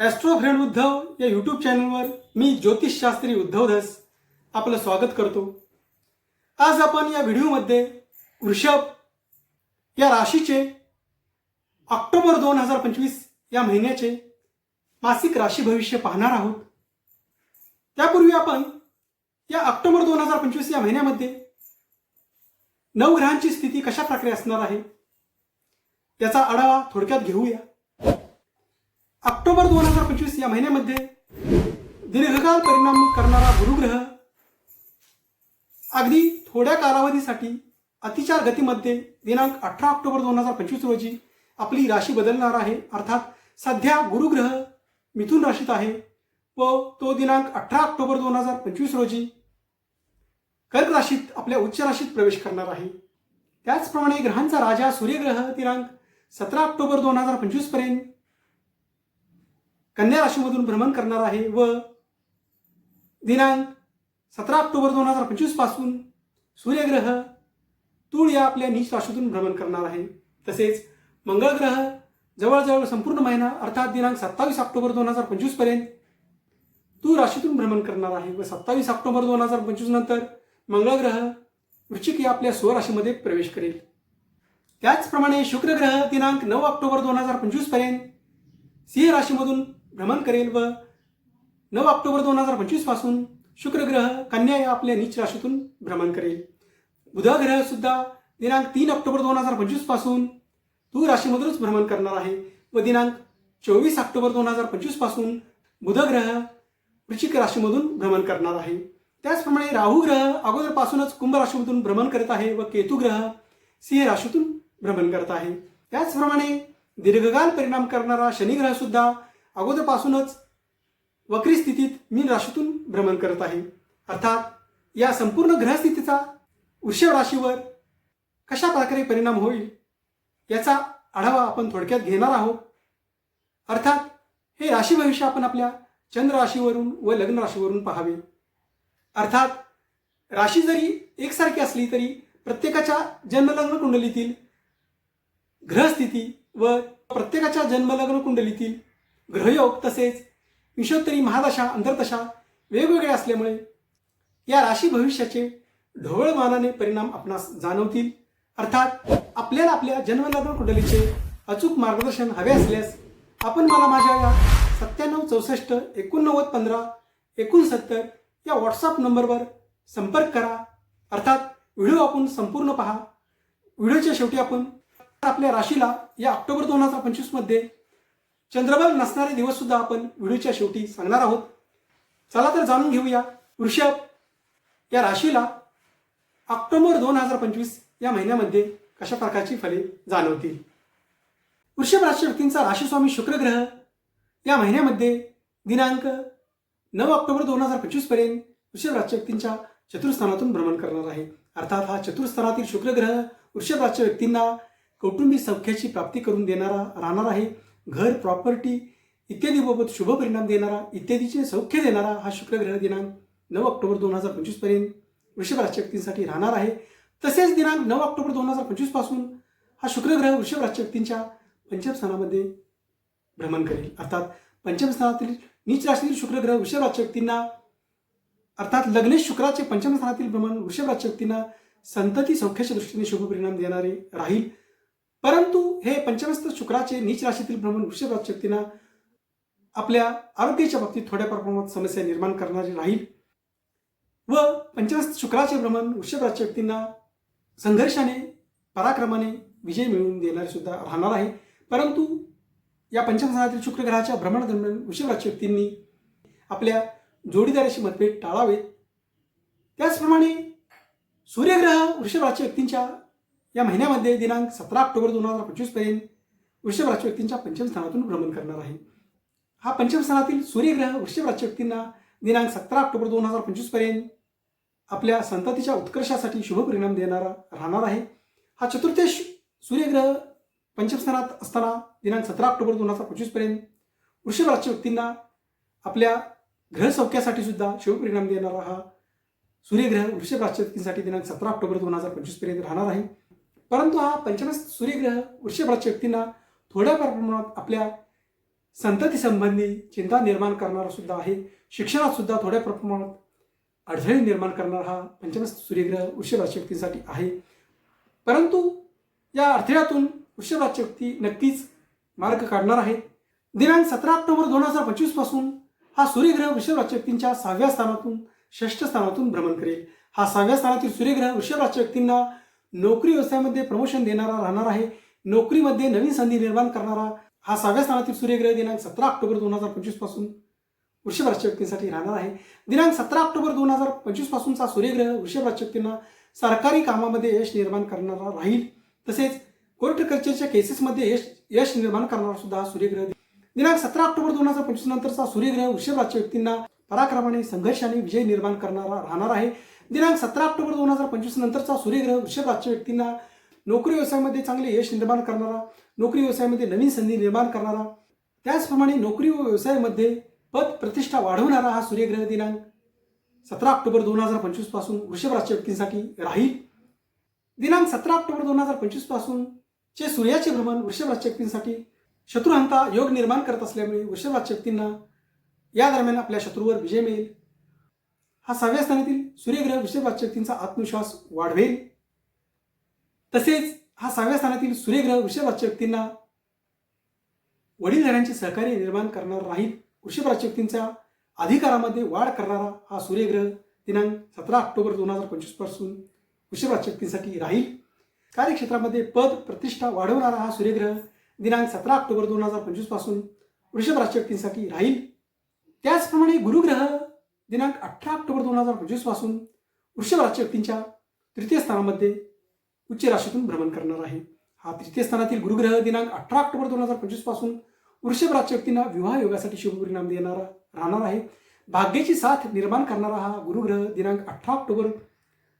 Austro friend Uddhav या YouTube चॅनलवर मी ज्योतिषशास्त्री उद्धव धस आपलं स्वागत करतो. आज आपण या व्हिडिओमध्ये वृषभ या राशीचे ऑक्टोबर दोन हजार पंचवीस या महिन्याचे मासिक राशी भविष्य पाहणार आहोत. त्यापूर्वी आपण या ऑक्टोबर दोन हजार पंचवीस या महिन्यामध्ये नवग्रहांची स्थिती कशा प्रकारे असणार आहे? याचा आढावा थोडक्यात घेऊया. ऑक्टोबर दोन हजार पंचवीस या महिन्यामध्ये दीर्घकाळ परिणाम करणारा गुरुग्रह अगदी थोड्या कालावधीसाठी अतिचार गतीमध्ये दिनांक अठरा ऑक्टोबर दोन हजार पंचवीस रोजी आपली राशी बदलणार आहे. अर्थात सध्या गुरुग्रह मिथुन राशीत आहे व तो दिनांक अठरा ऑक्टोबर दोन हजार पंचवीस रोजी कर्क राशीत आपल्या उच्च राशीत प्रवेश करणार आहे. त्याचप्रमाणे ग्रहांचा राजा सूर्यग्रह दिनांक सतरा ऑक्टोबर दोन हजार पंचवीसपर्यंत कन्या राशीमधून भ्रमण करणार आहे व दिनांक सतरा ऑक्टोबर दोन हजार पंचवीसपासून सूर्यग्रह तूळ या आपल्या निश राशीतून भ्रमण करणार आहे. तसेच मंगळ ग्रह जवळजवळ संपूर्ण महिना अर्थात दिनांक सत्तावीस ऑक्टोबर दोन हजार पंचवीसपर्यंत तूळ राशीतून भ्रमण करणार आहे व सत्तावीस ऑक्टोबर दोन हजार पंचवीस नंतर मंगळ ग्रह वृश्चिक या आपल्या स्वराशीमध्ये प्रवेश करेल. त्याचप्रमाणे शुक्र ग्रह दिनांक नऊ ऑक्टोबर दोन हजार पंचवीसपर्यंत सिंह राशीमधून भ्रमण करेल व नऊ ऑक्टोबर दोन हजार पंचवीसपासून शुक्र कन्या या आपल्या नीच राशीतून भ्रमण करेल. बुधग्रह सुद्धा दिनांक तीन ऑक्टोबर दोन हजार पंचवीसपासून तू राशीमधूनच भ्रमण करणार आहे व दिनांक चोवीस ऑक्टोबर दोन हजार पंचवीसपासून बुध वृश्चिक राशीमधून भ्रमण करणार आहे. त्याचप्रमाणे राहू ग्रह अगोदरपासूनच कुंभ राशीमधून भ्रमण करत आहे व केतू ग्रह सिंह राशीतून भ्रमण करत आहे. त्याचप्रमाणे दीर्घकाल परिणाम करणारा शनिग्रह सुद्धा अगोदरपासूनच वक्री स्थितीत मीन राशीतून भ्रमण करत आहे. अर्थात या संपूर्ण ग्रहस्थितीचा वृषभ राशीवर कशा प्रकारे परिणाम होईल याचा आढावा आपण थोडक्यात घेणार आहोत. अर्थात हे राशी भविष्य आपण आपल्या चंद्र राशीवरून व लग्न राशीवरून पाहावे. अर्थात राशी जरी एकसारखी असली तरी प्रत्येकाच्या जन्मलग्न कुंडलीतील ग्रहस्थिती व प्रत्येकाच्या जन्मलग्न कुंडलीतील ग्रहयोग तसेच विषोत्तरी महादशा अंतर्दशा वेगवेगळे असल्यामुळे या राशी भविष्याचे ढवळमानाने परिणाम आपणास जाणवतील. अर्थात आपल्याला आपल्या जन्मलग्न कुंडलीचे अचूक मार्गदर्शन हवे असल्यास आपण मला माझ्या या सत्त्याण्णव चौसष्ट एकोणनव्वद पंधरा एकोणसत्तर या व्हॉट्सअप नंबरवर संपर्क करा. अर्थात व्हिडिओ आपण संपूर्ण पहा. व्हिडिओच्या शेवटी आपण आपल्या राशीला या ऑक्टोबर दोन हजार पंचवीसमध्ये चंद्रबल नसणारे दिवस सुद्धा आपण व्हिडिओच्या शेवटी सांगणार आहोत. चला तर जाणून घेऊया वृषभ या राशीला ऑक्टोबर दोन हजार पंचवीस या महिन्यामध्ये कशा प्रकारची फले जाणवतील. वृषभ राशी व्यक्तींचा राशीस्वामी शुक्रग्रह या महिन्यामध्ये दिनांक नऊ ऑक्टोबर दोन हजार पंचवीसपर्यंत वृषभ राशी व्यक्तींच्या चतुर्स्थानातून भ्रमण करणार आहे. अर्थात हा चतुर्स्थानातील शुक्रग्रह वृषभ राशी व्यक्तींना कौटुंबिक सौख्याची प्राप्ती करून देणारा राहणार आहे. घर प्रॉपर्टी इत्यादीबाबत शुभ परिणाम देणारा इत्यादीचे सौख्य देणारा हा शुक्र ग्रह दिनांक नऊ ऑक्टोबर दोन हजार पंचवीसपर्यंत वृषभ राशी व्यक्तींसाठी राहणार आहे. तसेच दिनांक नऊ ऑक्टोबर दोन हजार पंचवीसपासून हा शुक्रग्रह वृषभ राशी व्यक्तींच्या पंचम स्थानामध्ये भ्रमण करेल. अर्थात पंचम स्थानातील नीच राशीतील शुक्रग्रह वृषभ राशी व्यक्तींना अर्थात लग्नेश शुक्राचे पंचम स्थानातील भ्रमण वृषभ राशी व्यक्तींना संतती सौख्याच्या दृष्टीने शुभ परिणाम देणारे राहील. परंतु हे पंचमस्थ शुक्राचे नीच राशीतील भ्रमण वृषभ शक्तींना आपल्या आरोग्याच्या बाबतीत थोड्या प्रमाणात समस्या निर्माण करणारे राहील. व पंचमस्थ शुक्राचे भ्रमण वृषभ शक्तींना व्यक्तींना संघर्षाने पराक्रमाने विजय मिळवून देणारे सुद्धा राहणार आहे. परंतु या पंचमस्थानातील शुक्रग्रहाच्या शुक्र ग्रहाच्या भ्रमणादरम्यान वृषभ शक्तींनी व्यक्तींनी आपल्या जोडीदाराशी मतभेद टाळावेत. त्याचप्रमाणे सूर्यग्रह वृषभ व्यक्तींच्या या महिन्यामध्ये दिनांक सतरा ऑक्टोबर दोन हजार पंचवीसपर्यंत वृषभ राशी व्यक्तींच्या पंचम स्थानातून भ्रमण करणार आहे. हा पंचम स्थानातील सूर्यग्रह वृषभ राशी व्यक्तींना दिनांक सतरा ऑक्टोबर दोन हजार पंचवीसपर्यंत आपल्या संततीच्या उत्कर्षासाठी शुभ परिणाम देणारा राहणार आहे. हा चतुर्थेश सूर्यग्रह पंचमस्थानात असताना दिनांक सतरा ऑक्टोबर दोन हजार पंचवीसपर्यंत वृषभ राशी व्यक्तींना आपल्या ग्रहसौख्यासाठी सुद्धा शुभ परिणाम देणारा हा सूर्यग्रह वृषभ राशी व्यक्तींसाठी दिनांक सतरा ऑक्टोबर दोन हजार पंचवीसपर्यंत राहणार आहे. परंतु हा पंचमस सूर्यग्रह वृषभ व्यक्तींना थोड्या प्रमाणात आपल्या संतती संबंधी चिंता निर्माण करणारा सुद्धा आहे. शिक्षणात सुद्धा थोड्या प्रमाणात अडथळे निर्माण करणारा हा पंचमस सूर्यग्रह वृषभराच्या व्यक्तींसाठी आहे. परंतु या अडथळ्यातून वृषभराच्या व्यक्ती नक्कीच मार्ग काढणार आहेत. दिनांक सतरा ऑक्टोबर दोन हजार पंचवीसपासून हा सूर्यग्रह वृषभराच्या व्यक्तींच्या सहाव्या स्थानातून षष्ठ स्थानातून भ्रमण करेल. हा सहाव्या स्थानातील सूर्यग्रह वृषभराच्या व्यक्तींना नोकरी व्यवसायामध्ये प्रमोशन देणारा राहणार आहे. नोकरीमध्ये नवीन संधी निर्माण करणारा हा सहाव्या स्थानातील सूर्यग्रह दिनांक सतरा ऑक्टोबर दोन हजार पंचवीसपासून वृषभ राशी व्यक्तींसाठी राहणार आहे. दिनांक सतरा ऑक्टोबर दोन हजार पंचवीस पासूनचा सूर्यग्रह वृषभ राशी व्यक्तींना सरकारी कामामध्ये यश निर्माण करणारा राहील. तसेच कोर्ट कचेरीच्या केसेसमध्ये यश यश निर्माण करणारा सुद्धा सूर्यग्रह दिनांक सतरा ऑक्टोबर दोन हजार पंचवीस नंतरचा सूर्यग्रह वृषभ राशी व्यक्तींना पराक्रमाने संघर्षाने विजय निर्माण करणारा राहणार आहे. दिनांक सतरा ऑक्टोबर दोन हजार पंचवीस नंतरचा सूर्यग्रह वृषभ राजच्या व्यक्तींना नोकरी व्यवसायामध्ये चांगले यश निर्माण करणारा नोकरी व्यवसायामध्ये नवीन संधी निर्माण करणारा. त्याचप्रमाणे नोकरी व व्यवसायामध्ये पद प्रतिष्ठा वाढवणारा हा सूर्यग्रह दिनांक सतरा ऑक्टोबर दोन हजार पंचवीसपासून वृषभ राजच्या व्यक्तींसाठी राहील. दिनांक सतरा ऑक्टोबर दोन हजार पंचवीसपासून चे सूर्याचे भ्रमण वृषभ राजच्या व्यक्तींसाठी शत्रुहंता योग निर्माण करत असल्यामुळे वृषभ राजच्या व्यक्तींना या दरम्यान आपल्या शत्रूवर विजय मिळेल. हा सहाव्या स्थानातील सूर्यग्रह वृषभ शक्तींचा आत्मविश्वास वाढवेल. तसेच हा सहाव्या स्थानातील सूर्यग्रह वृषभ शक्तींना व्यक्तींना वडीलधाऱ्यांचे सहकार्य निर्माण करणार राहील. वृषभ शक्तींचा अधिकारामध्ये वाढ करणारा हा सूर्यग्रह दिनांक सतरा ऑक्टोबर दोन हजार पंचवीसपासून वृषभ शक्तींसाठी राहील. कार्यक्षेत्रामध्ये पद प्रतिष्ठा वाढवणारा हा सूर्यग्रह दिनांक सतरा ऑक्टोबर दोन हजार पंचवीसपासून वृषभ शक्तींसाठी राहील. त्याचप्रमाणे गुरुग्रह दिनांक अठरा ऑक्टोबर दोन हजार पंचवीसपासून वृषभ राशी व्यक्तींच्या तृतीय स्थानामध्ये उच्च राशीतून भ्रमण करणार आहे. हा तृतीय स्थानातील गुरुग्रह दिनांक अठरा ऑक्टोबर दोन हजार पंचवीसपासून वृषभ राशी व्यक्तींना विवाह योगासाठी शुभपरिणाम देणारा राहणार आहे. भाग्याची साथ निर्माण करणारा हा गुरुग्रह दिनांक अठरा ऑक्टोबर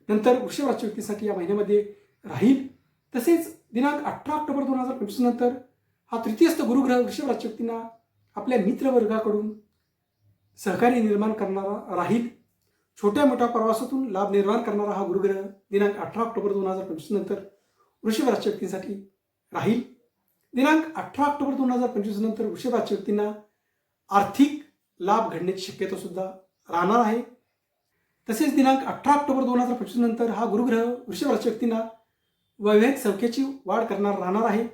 नंतर वृषभ राशी व्यक्तीसाठी या महिन्यामध्ये राहील. तसेच दिनांक अठरा ऑक्टोबर दोन हजार पंचवीस नंतर हा तृतीयस्थ गुरुग्रह वृषभ राशी व्यक्तींना आपल्या मित्रवर्गाकडून सहकार्य निर्माण करणारा राहील. छोट्या मोठ्या प्रवासातून लाभ निर्माण करणारा हा गुरुग्रह दिनांक अठरा ऑक्टोबर दोन हजार पंचवीस नंतर वृषभ राशी व्यक्तींसाठी राहील. दिनांक अठरा ऑक्टोबर दोन हजार पंचवीस नंतर वृषभ राशी व्यक्तींना आर्थिक लाभ घडण्याची शक्यता सुद्धा राहणार आहे. तसेच दिनांक अठरा ऑक्टोबर दोन हजार पंचवीस नंतर हा गुरुग्रह वृषभ राशी व्यक्तींना वैवाहिक सौख्याची वाढ करणार राहणार आहे.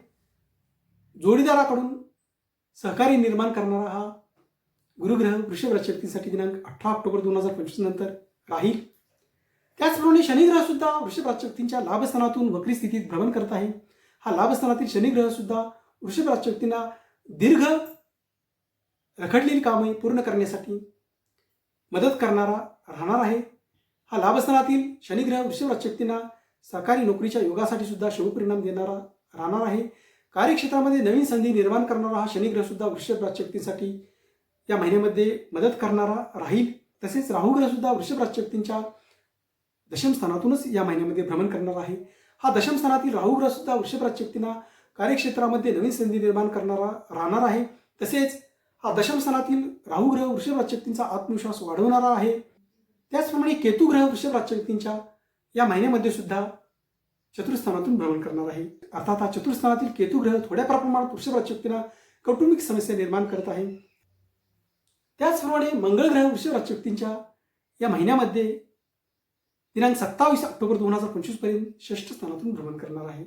जोडीदाराकडून सहकारी निर्माण करणारा हा गुरुग्रह वृषभ राशी व्यक्तीसाठी दिनांक अठरा ऑक्टोबर दोन हजार पंचवीस नंतर राहील. त्याचप्रमाणे शनिग्रह सुद्धा वृषभ राशी व्यक्तींच्या लाभस्थानातून वक्री स्थितीत भ्रमण करत आहे. हा लाभस्थानातील शनिग्रह सुद्धा वृषभ राशी व्यक्तींना दीर्घ रखडलेली कामे पूर्ण करण्यासाठी मदत करणारा राहणार आहे. हा लाभस्थानातील शनिग्रह वृषभ राशी व्यक्तींना सरकारी नोकरीच्या योगासाठी सुद्धा शुभपरिणाम देणारा राहणार आहे. कार्यक्षेत्रामध्ये नवीन संधी निर्माण करणारा हा शनिग्रह सुद्धा वृषभ राशी व्यक्तींसाठी या महिन्यामध्ये मदत करणारा राहील. तसेच राहुग्रह सुद्धा वृषभ राजशक्तींच्या दशमस्थानातूनच दशम स्थानातूनच या महिन्यामध्ये भ्रमण करणार आहे. हा दशम स्थानातील राहुग्रह सुद्धा वृषभ राजशक्तींना कार्यक्षेत्रामध्ये नवीन संधी निर्माण करणारा राहणार आहे. तसेच हा दशम राहू ग्रह वृषभ राजशक्तींचा आत्मविश्वास वाढवणारा आहे. त्याचप्रमाणे केतुग्रह वृषभ राजशक्तींच्या या महिन्यामध्ये सुद्धा चतुर्स्थानातून भ्रमण करणार आहे. अर्थात हा चतुर्स्थानातील केतुग्रह थोड्या प्रमाणात वृषभ राजशक्तींना कौटुंबिक समस्या निर्माण करत आहे. त्याचप्रमाणे मंगळ ग्रह वृषभ व्यक्तींच्या या महिन्यामध्ये दिनांक सत्तावीस ऑक्टोबर दोन हजार पंचवीसपर्यंत षष्ठ स्थानातून भ्रमण करणार आहे.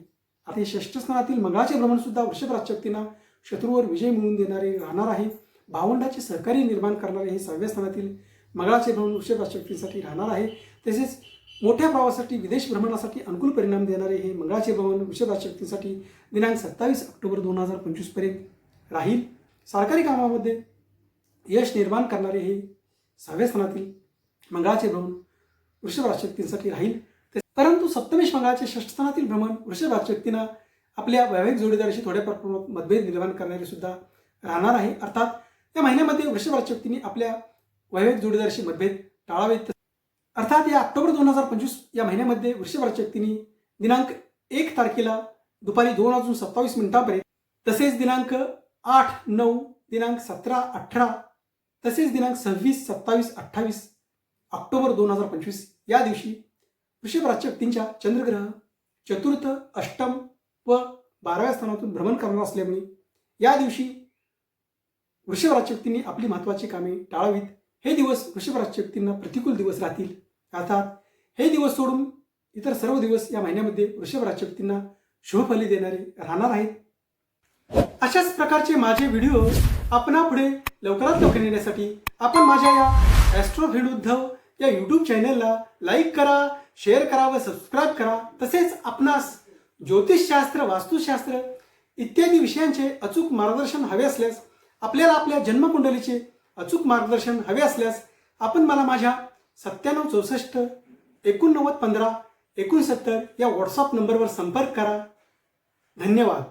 आता हे षष्ठ स्थानातील मंगळाचे भ्रमण सुद्धा वृषभ राजशक्तींना शत्रूवर विजय मिळवून देणारे राहणार आहे. भावंडाचे सहकार्य निर्माण करणारे हे सहाव्या स्थानातील मंगळाचे भ्रमण वृषभ राजशक्तींसाठी राहणार आहे. तसेच मोठ्या प्रवासासाठी विदेश भ्रमणासाठी अनुकूल परिणाम देणारे हे मंगळाचे भ्रमण वृषभ राजशक्तींसाठी दिनांक सत्तावीस ऑक्टोबर दोन हजार पंचवीसपर्यंत राहील. सरकारी कामामध्ये यश निर्माण करणारे हे सहाव्या स्थानातील मंगळाचे भ्रमण वृषभ राशी राहील. परंतु सप्तमेश मंगळाचे षष्ठस्थानातील भ्रमण वृषभ राशी आपल्या वैवाहिक जोडीदाराशी थोड्या प्रमाणात मतभेद निर्माण करणारे सुद्धा राहणार आहे. अर्थात या महिन्यामध्ये वृषभ राशी आपल्या वैवाहिक जोडीदाराशी मतभेद टाळावेत. अर्थात या ऑक्टोबर दोन हजार पंचवीस या महिन्यामध्ये वृषभ राशी दिनांक एक तारखेला दुपारी दोन वाजून सत्तावीस मिनिटांपर्यंत तसेच दिनांक आठ नऊ दिनांक सतरा अठरा तसेच दिनांक सव्वीस सत्तावीस अठ्ठावीस ऑक्टोबर दोन हजार पंचवीस या दिवशी वृषभ राशी व्यक्तींच्या चंद्रग्रह चतुर्थ अष्टम व बाराव्या स्थानातून भ्रमण करणार असल्यामुळे या दिवशी वृषभ राशी व्यक्तींनी आपली महत्त्वाची कामे टाळावीत. हे दिवस वृषभ राशी व्यक्तींना प्रतिकूल दिवस राहतील. अर्थात हे दिवस सोडून इतर सर्व दिवस या महिन्यामध्ये वृषभ राशी व्यक्तींना शुभफली देणारे राहणार आहेत. अशाच प्रकारचे माझे व्हिडिओ आपणापुढे लवकरात लवकर येण्यासाठी आपण माझ्या या ॲस्ट्रो भेड उद्धव या यूट्यूब चॅनलला लाईक करा शेअर करा व सबस्क्राईब करा. तसेच आपणास ज्योतिषशास्त्र वास्तुशास्त्र इत्यादी विषयांचे अचूक मार्गदर्शन हवे असल्यास आपल्याला आपल्या जन्मकुंडलीचे अचूक मार्गदर्शन हवे असल्यास आपण मला माझ्या सत्त्याण्णव चौसष्ट एकोणनव्वद पंधरा एकोणसत्तर या व्हॉट्सअप नंबरवर संपर्क करा. धन्यवाद.